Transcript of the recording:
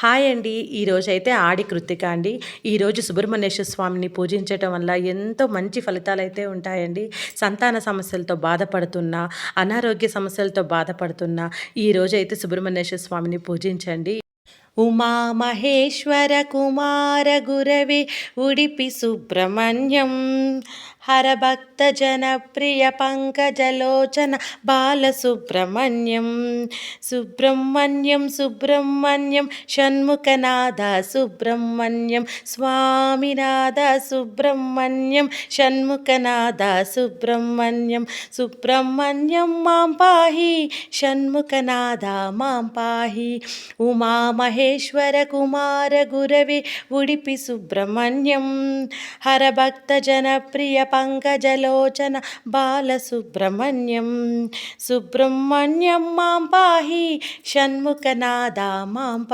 Hi అండి. ఈరోజు అయితే ఆడి కృతిక అండి. ఈరోజు సుబ్రహ్మణ్యేశ్వర స్వామిని పూజించటం వల్ల ఎంతో మంచి ఫలితాలు అయితే ఉంటాయండి. సంతాన సమస్యలతో బాధపడుతున్న అనారోగ్య సమస్యలతో బాధపడుతున్న ఈరోజు అయితే సుబ్రహ్మణ్యేశ్వర స్వామిని పూజించండి. ఉమా మహేశ్వర కుమార గురవే ఉడిపి సుబ్రహ్మణ్యం. హరభక్త జనప్రియ పంకజలోచన బాలసుబ్రహ్మణ్యం. సుబ్రహ్మణ్యం సుబ్రహ్మణ్యం షణ్ముఖనాథ సుబ్రహ్మణ్యం స్వామినాథ సుబ్రహ్మణ్యం షణ్ముఖనాథ సుబ్రహ్మణ్యం. సుబ్రహ్మణ్యం మాం పాహి షణ్ముఖనాథ మాం పాహి. ఉమా మహేశ్వర కుమార గురవే ఉడిపి సుబ్రహ్మణ్యం హరభక్త జనప్రియ పంకజలోచన బాలసుబ్రహ్మణ్యం సుబ్రహ్మణ్యం మాం